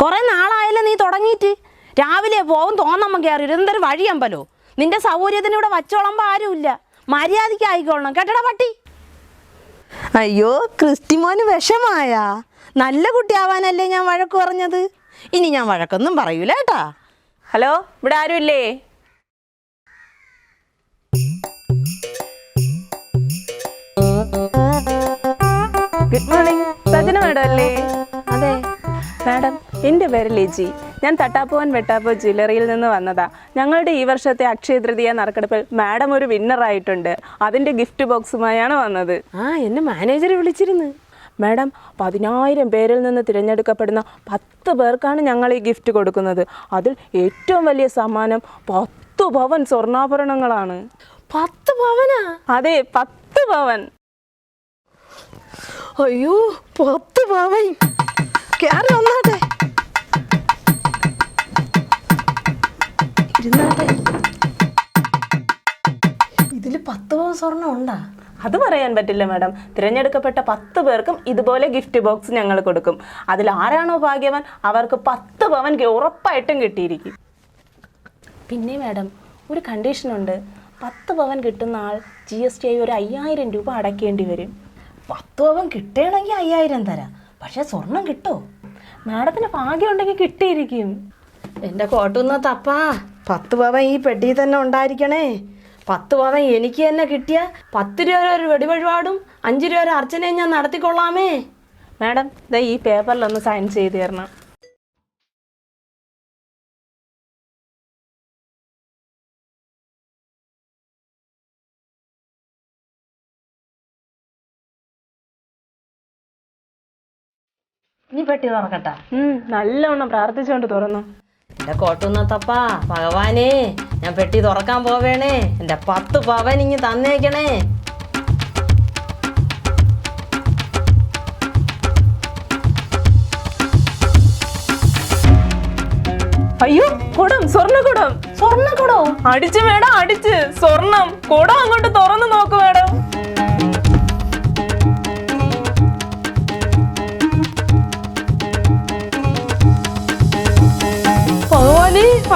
കുറെ നാളായല്ലോ നീ തുടങ്ങിയിട്ട്. രാവിലെ പോവും തോന്നമ്മ കയറി എന്തൊരു വഴിയമ്പലോ നിന്റെ സൗകര്യത്തിന് ഇവിടെ വച്ചോളമ്പോ ആരുമില്ല മര്യാദയ്ക്ക് ആയിക്കോളണം. കേട്ടടാ പട്ടി? അയ്യോ ക്രിസ്റ്റിമോന് വിഷമായ. നല്ല കുട്ടിയാവാനല്ലേ ഞാൻ വഴക്ക് പറഞ്ഞത്? ഇനി ഞാൻ വഴക്കൊന്നും പറയൂല കേട്ടാ. ഹലോ ഇവിടെ ആരുമില്ലേ ഗുഡ് മോർണിംഗ് സജന മാഡം അല്ലേ? അതെ മാഡം. എന്റെ പേര് ലിജി. ഞാൻ തട്ടാപ്പുവൻ വെട്ടാപ്പു ജ്വല്ലറിയിൽ നിന്ന് വന്നതാ. ഞങ്ങളുടെ ഈ വർഷത്തെ അക്ഷയ തൃതീയ നറുക്കെടുപ്പിൽ മാഡം ഒരു വിന്നർ ആയിട്ടുണ്ട്. അതിന്റെ ഗിഫ്റ്റ് ബോക്സുമായാണ് വന്നത്. ആ എന്നെ മാനേജർ വിളിച്ചിരുന്നു. മാഡം പതിനായിരം പേരിൽ നിന്ന് തിരഞ്ഞെടുക്കപ്പെടുന്ന പത്ത് പേർക്കാണ് ഞങ്ങൾ ഈ ഗിഫ്റ്റ് കൊടുക്കുന്നത്. അതിൽ ഏറ്റവും വലിയ സമ്മാനം പത്ത് പവൻ സ്വർണാഭരണങ്ങളാണ്. പത്ത് പവനാ അതെ പത്ത് പവൻ അയ്യോ പത്ത് പവൻ കയറി വന്നാട്ടെ ഇരുന്നാട്ടെ ഇതിൽ പത്ത് പവൻ സ്വർണം ഉണ്ടാ? അത് പറയാൻ പറ്റില്ല മാഡം. തിരഞ്ഞെടുക്കപ്പെട്ട പത്ത് പേർക്കും ഇതുപോലെ ഗിഫ്റ്റ് ബോക്സ് ഞങ്ങൾ കൊടുക്കും. അതിൽ ആരാണോ ഭാഗ്യവാൻ അവർക്ക് പത്ത് പവൻ ഉറപ്പായിട്ടും കിട്ടിയിരിക്കും. പിന്നെ മാഡം ഒരു കണ്ടീഷനുണ്ട് പത്ത് പവൻ കിട്ടുന്ന ആൾ ജി എസ് ടി ആയി ഒരു അയ്യായിരം രൂപ അടയ്ക്കേണ്ടി വരും. പത്ത് പവൻ കിട്ടണമെങ്കിൽ അയ്യായിരം തരാം. പക്ഷേ സ്വർണം കിട്ടോ? മാഡത്തിന് ഭാഗ്യം ഉണ്ടെങ്കിൽ കിട്ടിയിരിക്കും. എന്റെ കോട്ടുന്ന തപ്പാ. പത്ത് പവൻ ഈ പെട്ടിയിൽ തന്നെ ഉണ്ടായിരിക്കണേ. പത്ത് പവൻ എനിക്ക് തന്നെ കിട്ടിയ പത്ത് രൂപ ഒരു വെടിവഴിപാടും അഞ്ച് രൂപ ഒരു അർച്ചനയും ഞാൻ നടത്തിക്കൊള്ളാമേ. മാഡം ദാ ഈ പേപ്പറിലൊന്ന് സൈൻ ചെയ്ത് തരണം. ഇനി പെട്ടി തുറക്കട്ടാ. നല്ലവണ്ണം പ്രാർത്ഥിച്ചുകൊണ്ട് തുറന്നു. എന്റെ കോട്ടുന്ന തപ്പാ. ഭഗവാനേ ഞാൻ പെട്ടി തുറക്കാൻ പോവേണേ. എന്റെ പത്ത് പവൻ ഇങ്ങ് തന്നേക്കണേ. അയ്യോ കുടം സ്വർണ കുടം സ്വർണക്കുടം. കുടവും അടിച്ചു മേഡം അടിച്ച്. സ്വർണം കുടം അങ്ങോട്ട് തുറന്നു നോക്ക് മേഡം.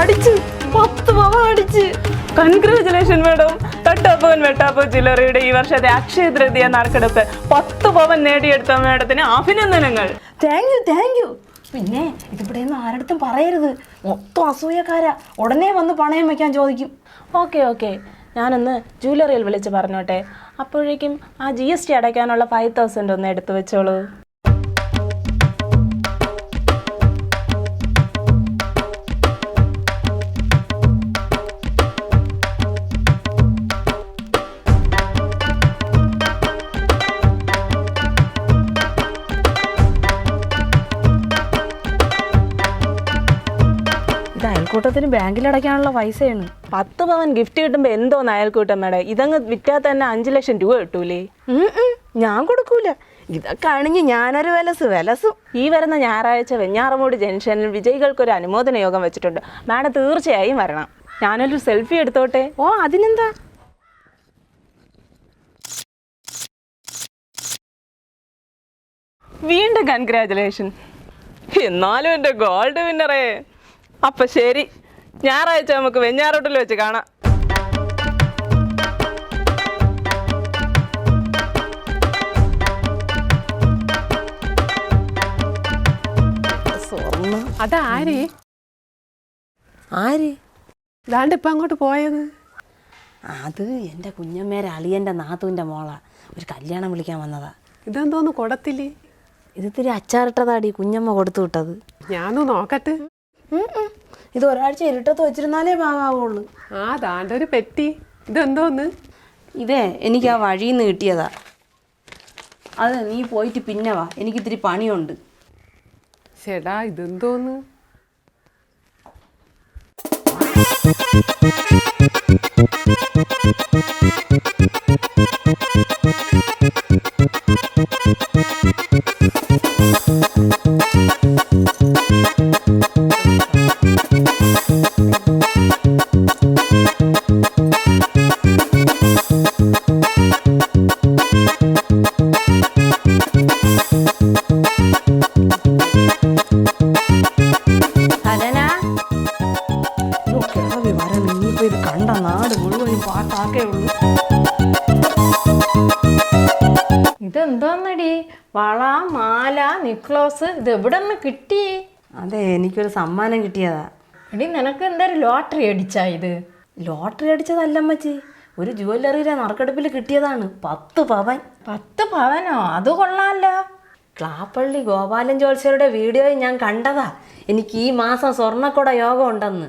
അടിച്ച് പത്ത് പവ അടിച്ച് കൺഗ്രാചുലേഷൻ മേഡം തട്ടാപ്പവൻ വെട്ടാപ്പോ ജ്വല്ലറിയുടെ ഈ വർഷത്തെ അക്ഷയ തൃതീയ നറുക്കെടുപ്പ് പത്ത് പവൻ നേടിയെടുത്ത മേഡത്തിന് അഭിനന്ദനങ്ങൾ. താങ്ക് യു താങ്ക് യു പിന്നെ ഇതിവിടെ നിന്ന് ആരടുത്തും പറയരുത്. മൊത്തം അസൂയക്കാരാ. ഉടനെ വന്ന് പണയം വെക്കാൻ ചോദിക്കും. ഓക്കെ ഓക്കെ ഞാനൊന്ന് ജ്വല്ലറിയിൽ വിളിച്ച് പറഞ്ഞോട്ടെ. അപ്പോഴേക്കും ആ ജി എസ് ടി അടയ്ക്കാനുള്ള ഫൈവ് തൗസൻഡ് ഒന്ന് എടുത്തു വെച്ചോളൂ. ഇത് ബാങ്കിൽ അടയ്ക്കാനുള്ള പൈസയാണ്. പത്ത് പവൻ ഗിഫ്റ്റ് കിട്ടുമ്പോ എന്തോ അയൽക്കൂട്ടം മേഡം? ഇതങ്ങ് വിറ്റാ തന്നെ അഞ്ചു ലക്ഷം രൂപ കിട്ടൂലേ? ഞാൻ കൊടുക്കൂല. ഇതൊക്കെ ആണെങ്കിൽ ഞാനൊരു വിലസ് വിലസും. ഈ വരുന്ന ഞായറാഴ്ച വെഞ്ഞാറമൂട് ജംഗ്ഷനിൽ വിജയികൾക്ക് ഒരു അനുമോദന യോഗം വെച്ചിട്ടുണ്ട്. മാഡം തീർച്ചയായും വരണം. ഞാനൊരു സെൽഫി എടുത്തോട്ടെ? ഓ അതിനെന്താ? വീണ്ടും കൺഗ്രാചുലേഷൻ എന്നാലും എന്റെ ഗോൾഡ് വിന്നറേ അപ്പൊ ശരി. ഞായറാഴ്ച നമുക്ക് വെഞ്ഞാറോട്ടിൽ വെച്ച് കാണാം. സ്വർണം അതാര് ആര്? ഇതാണ്ട് ഇപ്പം അങ്ങോട്ട് പോയത്. അത് എന്റെ കുഞ്ഞമ്മേരെ അളിയന്റെ നാത്തുവിന്റെ മോളാ. ഒരു കല്യാണം വിളിക്കാൻ വന്നതാ. ഇതെന്തോന്ന് കൊടത്തില്ലേ? ഇത് ഇത്തിരി അച്ചാറിട്ടതാടി കുഞ്ഞമ്മ കൊടുത്തു വിട്ടത്. ഞാനൊന്ന് നോക്കട്ടെ. ഇത് ഒരാഴ്ച ഇരുട്ടത്ത് വെച്ചിരുന്നാലേ ഭാഗമാവുള്ളൂ ആ താണ്ട ഒരു പെട്ടി. ഇതെന്തോന്ന്? ഇതേ എനിക്ക് ആ വഴിയിൽ നിന്ന് കിട്ടിയതാ. അത് നീ പോയിട്ട് പിന്നെ വാ. എനിക്കിത്തിരി പണിയുണ്ട്. ചേടാ ഇതെന്തോന്ന്? അത്രയൊക്കെ ഉള്ളൂ. ഇതെന്തോന്നടി? വള മാല നിക്ലോസ് ഇത് എവിടെ നിന്ന് കിട്ടി? അതെ എനിക്കൊരു സമ്മാനം കിട്ടിയതാ. എടി നിനക്ക് എന്തായാലും ലോട്ടറി അടിച്ചാ ഇത്? ലോട്ടറി അടിച്ചതല്ല അമ്മച്ചി. ഒരു ജുവല്ലറിയിലെ നറുക്കെടുപ്പിൽ കിട്ടിയതാണ്. പത്ത് പവൻ. പത്ത് പവനോ? അത് കൊള്ളാമല്ലോ ക്ലാപ്പള്ളി ഗോപാലൻ ജോത്സ്യരുടെ വീഡിയോ ഞാൻ കണ്ടതാ. എനിക്ക് ഈ മാസം സ്വർണക്കുട യോഗം ഉണ്ടെന്ന്.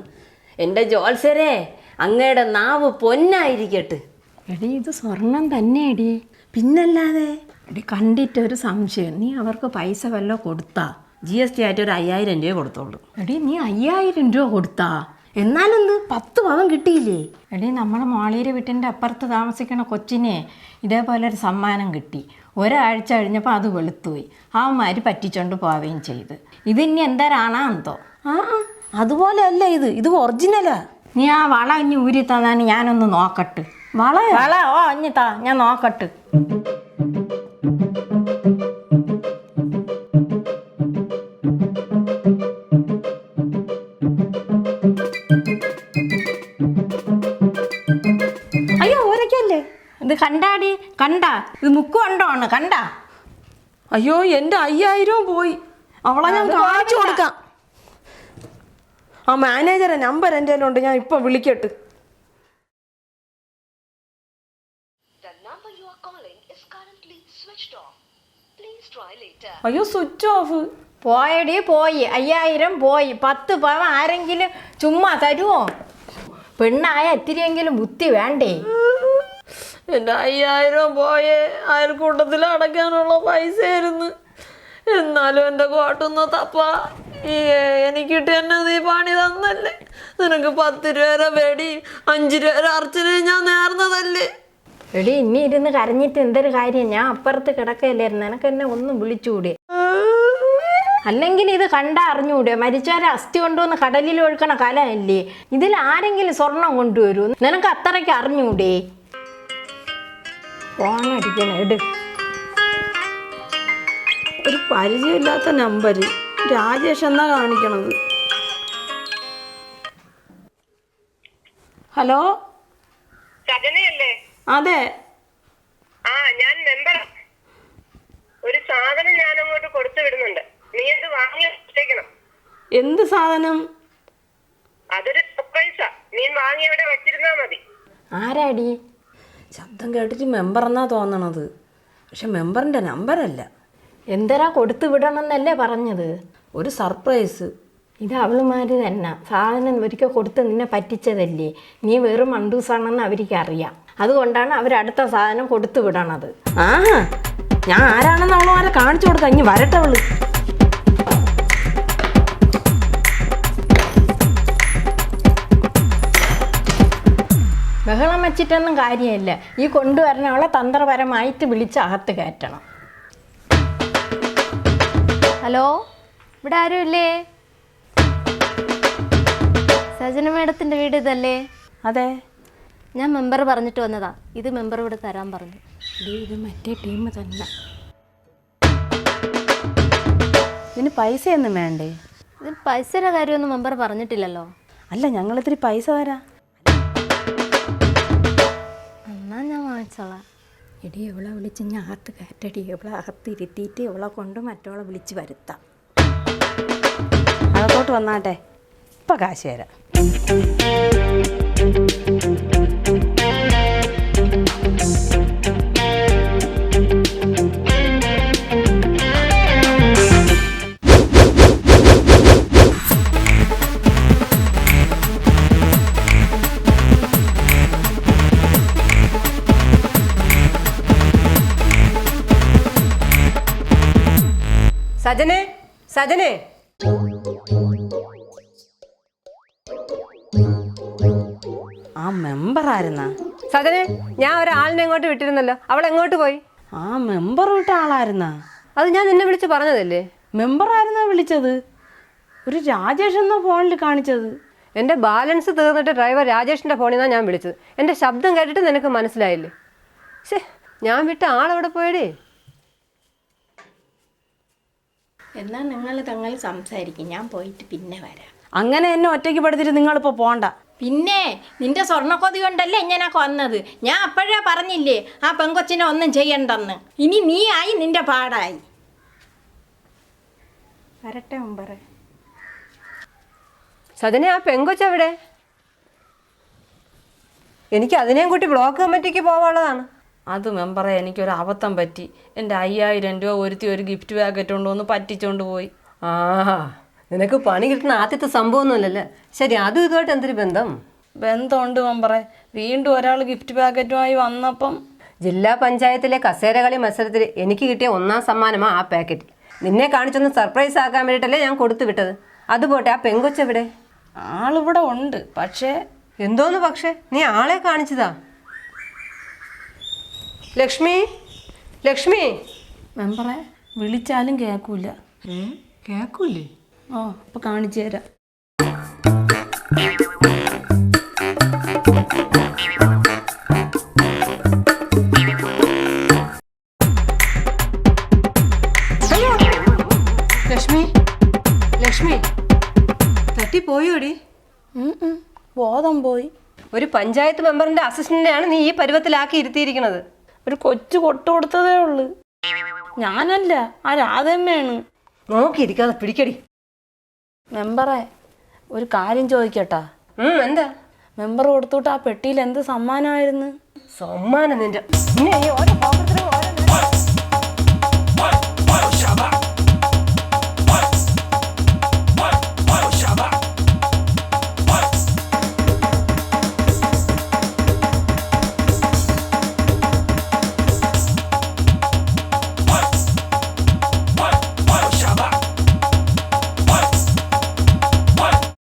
എന്റെ ജോത്സ്യരെ അങ്ങയുടെ നാവ് പൊന്നായിരിക്കട്ടെ. എടി ഇത് സ്വർണം തന്നെ എടി പിന്നല്ലാതെ? എടി കണ്ടിട്ടൊരു സംശയം. നീ അവർക്ക് പൈസ വല്ലോ കൊടുത്താ? ജി എസ് ടി ആയിട്ട് ഒരു അയ്യായിരം രൂപ കൊടുത്തോളൂ. എടി നീ അയ്യായിരം രൂപ കൊടുത്താ? എന്നാലെന്ത് പത്ത് പവൻ കിട്ടിയില്ലേ? എടി നമ്മളെ മോളീരെ വീട്ടിന്റെ അപ്പുറത്ത് താമസിക്കുന്ന കൊച്ചിനെ ഇതേപോലെ ഒരു സമ്മാനം കിട്ടി. ഒരാഴ്ച കഴിഞ്ഞപ്പോൾ അത് വെളുത്തുപോയി. അവന്മാർ പറ്റിച്ചോണ്ട് പോവുകയും ചെയ്ത്. ഇതിനി എന്തരാണാന്തോ ആ ആ, അതുപോലെ അല്ല ഇത് ഇത് ഒറിജിനലാ നീ ആ വള ഇനി ഊരി തന്നാണ് ഞാനൊന്ന് നോക്കട്ട്. വള? വള ഓ അഞ്ഞി താ ഞാൻ നോക്കട്ട്. അയ്യോ ഓരക്കല്ലേ ഇത് കണ്ടാടി കണ്ടാ. ഇത് മുക്ക് കൊണ്ടോണ് കണ്ടാ. അയ്യോ എന്റെ അയ്യായിരവും പോയി. അവളെ ഞാൻ കാണിച്ചു കൊടുക്കാം. ആ മാനേജറെ നമ്പർ എന്റെ ഉണ്ട് ഞാൻ ഇപ്പം വിളിക്കട്ട്. അയ്യോ സ്വിച്ച് ഓഫ് പോയടി പോയി. അയ്യായിരം പോയി. പത്ത് പവൻ ആരെങ്കിലും ചുമ്മാ തരുമോ പെണ്ണായ ഇത്തിരിയെങ്കിലും ബുദ്ധി വേണ്ടേ? എന്റെ അയ്യായിരം പോയേ അയൽക്കൂട്ടത്തിൽ അടയ്ക്കാനുള്ള പൈസ ആയിരുന്നു എന്നാലും എന്റെ കോട്ടുന്ന തപ്പ. എനിക്കിട്ട് എന്നെ നീ പണി തന്നല്ലേ? നിനക്ക് പത്ത് രൂപ വെടി അഞ്ച് രൂപ അർച്ചന ഞാൻ നേർന്നതല്ലേ? എടി ഇനി ഇരുന്ന് കരഞ്ഞിട്ട് എന്തൊരു കാര്യം? ഞാൻ അപ്പുറത്ത് കിടക്കയില്ലായിരുന്നു. എനക്ക് എന്നെ ഒന്നും വിളിച്ചുകൂടെ അല്ലെങ്കിൽ ഇത് കണ്ടാ അറിഞ്ഞൂടെ? മരിച്ചവരെ അസ്ഥി കൊണ്ടുവന്ന് കടലിൽ ഒഴുക്കണ കലമല്ലേ? ഇതിൽ ആരെങ്കിലും സ്വർണം കൊണ്ടുവരൂ? നിനക്ക് അത്രയ്ക്ക് അറിഞ്ഞൂടെ? ഫോണടിക്കണം എടു ഒരു പരിചയമില്ലാത്ത നമ്പർ രാജേഷ് എന്നാ കാണിക്കണത്? ഹലോ? അതെ. ഞാൻ മെമ്പർ ഒരു സാധനം ഞാൻ അങ്ങോട്ട് കൊടുത്തു വിടുന്നുണ്ട്. നീ അത് വാങ്ങി വെച്ചേക്കണം. എന്ത് സാധനം? അതൊരു സർപ്രൈസാ. നീ വാങ്ങി അവിടെ വെച്ചിരുന്നാ മതി. ആരാടി? ശബ്ദം കേട്ടിട്ട് മെമ്പർ എന്നാ തോന്നണത്? പക്ഷെ മെമ്പറിന്റെ നമ്പരല്ല എന്തരാ കൊടുത്തു വിടണമെന്നല്ലേ പറഞ്ഞത്? ഒരു സർപ്രൈസ്. ഇത് അവളുമാര് തന്നെ. സാധനം ഒരിക്കൽ കൊടുത്ത് നിന്നെ പറ്റിച്ചതല്ലേ? നീ വെറും മണ്ടൂസാണെന്ന് അവർക്ക് അറിയാം അതുകൊണ്ടാണ് അവർ അടുത്ത സാധനം കൊടുത്തു വിടണത്. ആ ഞാൻ ആരാണെന്ന് അവളുമാരെ കാണിച്ചു കൊടുക്കാം. ഇനി വരട്ടെ അവൾ. ബഹളം വെച്ചിട്ടൊന്നും കാര്യമില്ല. ഈ കൊണ്ടുവരണവളെ തന്ത്രപരമായിട്ട് വിളിച്ച് അകത്ത് കയറ്റണം. ഹലോ? ഇവിടെ ആരും ഇല്ലേ സജന മേഡത്തിന്റെ വീട് ഇതല്ലേ? അതെ. ഞാൻ മെമ്പർ പറഞ്ഞിട്ട് വന്നതാ. ഇത് മെമ്പർ ഇവിടെ തരാൻ പറഞ്ഞു. ഇത് മറ്റേ ടീം തന്നെ. ഇതിന് പൈസയൊന്നും വേണ്ടേ? ഇത് പൈസയുടെ കാര്യമൊന്നും മെമ്പർ പറഞ്ഞിട്ടില്ലല്ലോ. അല്ല ഞങ്ങളിത്തിരി പൈസ തരാം. എന്നാ ഞാൻ വാങ്ങിച്ചോളാം. എടി ഇവളെ വിളിച്ച് ഞാൻ അകത്ത് കയറ്റടി. ഇവളെ അകത്ത് ഇരുത്തിയിട്ട് ഇവളെ കൊണ്ട് മറ്റവളെ വിളിച്ച് വരുത്താം. അകത്തോട്ട് വന്നാട്ടെ. ഇപ്പം കാശ് തരാം. സജനെ സജനെ. ആ മെമ്പർ ആയിരുന്നാ സജനെ ഞാൻ ഒരാളിനെ എങ്ങോട്ട് വിട്ടിരുന്നല്ലോ. അവൾ എങ്ങോട്ട് പോയി? ആ മെമ്പർ വിട്ട ആളായിരുന്നാ അത് ഞാൻ നിന്നെ വിളിച്ച് പറഞ്ഞതല്ലേ? മെമ്പർ ആയിരുന്നാ വിളിച്ചത്? ഒരു രാജേഷ് എന്ന ഫോണിൽ കാണിച്ചത്. എന്റെ ബാലൻസ് തീർന്നിട്ട് ഡ്രൈവർ രാജേഷിന്റെ ഫോണിൽ നിന്നാണ് ഞാൻ വിളിച്ചത്. എന്റെ ശബ്ദം കേട്ടിട്ട് നിനക്ക് മനസ്സിലായില്ലേ? ശേ ഞാൻ വിട്ട ആളെവിടെ പോയടേ? എന്നാൽ നിങ്ങൾ തങ്ങൾ സംസാരിക്കും. ഞാൻ പോയിട്ട് പിന്നെ വരാം. അങ്ങനെ എന്നെ ഒറ്റയ്ക്ക് പെടുത്തിട്ട് നിങ്ങളിപ്പോൾ പോണ്ട. പിന്നെ നിന്റെ സ്വർണക്കൊതി കൊണ്ടല്ലേ ഇങ്ങനെ കൊന്നത് ഞാൻ അപ്പോഴേ പറഞ്ഞില്ലേ ആ പെങ്കൊച്ചിനെ ഒന്നും ചെയ്യണ്ടെന്ന്. ഇനി നീ ആയി നിന്റെ പാടായി. വരട്ടെ മുമ്പറേ സജന ആ പെങ്കൊച്ചെവിടെ? എനിക്ക് അതിനെയും കൂട്ടി ബ്ലോക്ക് കമ്മിറ്റിക്ക് പോവാനുള്ളതാണ്. അത് മെമ്പറെ എനിക്കൊരു അബദ്ധം പറ്റി. എന്റെ അയ്യായിരം രൂപ ഒരുത്തി ഒരു ഗിഫ്റ്റ് പാക്കറ്റ് കൊണ്ടുവന്ന് പറ്റിച്ചോണ്ട് പോയി. ആ നിനക്ക് പണി കിട്ടുന്ന ആദ്യത്തെ സംഭവമൊന്നുമല്ലല്ലേ? ശരി അതും ഇതുമായിട്ട് എന്തൊരു ബന്ധം? ബന്ധമുണ്ട് മെമ്പറെ വീണ്ടും ഒരാൾ ഗിഫ്റ്റ് പാക്കറ്റുമായി വന്നപ്പം ജില്ലാ പഞ്ചായത്തിലെ കസേരകളി മത്സരത്തിൽ എനിക്ക് കിട്ടിയ ഒന്നാം സമ്മാനമാണ് ആ പാക്കറ്റ് നിന്നെ കാണിച്ചൊന്ന് സർപ്രൈസ് ആക്കാൻ വേണ്ടിയിട്ടല്ലേ ഞാൻ കൊടുത്തു വിട്ടത്. അതുപോട്ടെ ആ പെങ്കൊച്ചെവിടെ? ആളിവിടെ ഉണ്ട് പക്ഷേ എന്തോന്ന് പക്ഷേ? നീ ആളെ കാണിച്ചതാ. ലക്ഷ്മി? ലക്ഷ്മി? മെമ്പറെ വിളിച്ചാലും കേൾക്കൂല കേക്കൂലേ? ഓ അപ്പൊ കാണിച്ചു തരാം. ലക്ഷ്മി? ലക്ഷ്മി? തട്ടിപ്പോയോടി. ബോധം പോയി. ഒരു പഞ്ചായത്ത് മെമ്പറിന്റെ അസിസ്റ്റന്റിനെയാണ് നീ ഈ പരുവത്തിലാക്കി ഇരുത്തിയിരിക്കുന്നത്. ഒരു കൊച്ചു കൊട്ടു കൊടുത്തതേ ഉള്ളു. ഞാനല്ല ആ രാധമ്മയാണ്. നോക്കിയിരിക്കാതെ പിടിക്കടി. മെമ്പറെ ഒരു കാര്യം ചോദിക്കട്ടാ. എന്താ? മെമ്പർ കൊടുത്തോട്ട് ആ പെട്ടിയിൽ എന്ത് സമ്മാനമായിരുന്നു? സമ്മാനം നിന്റെ.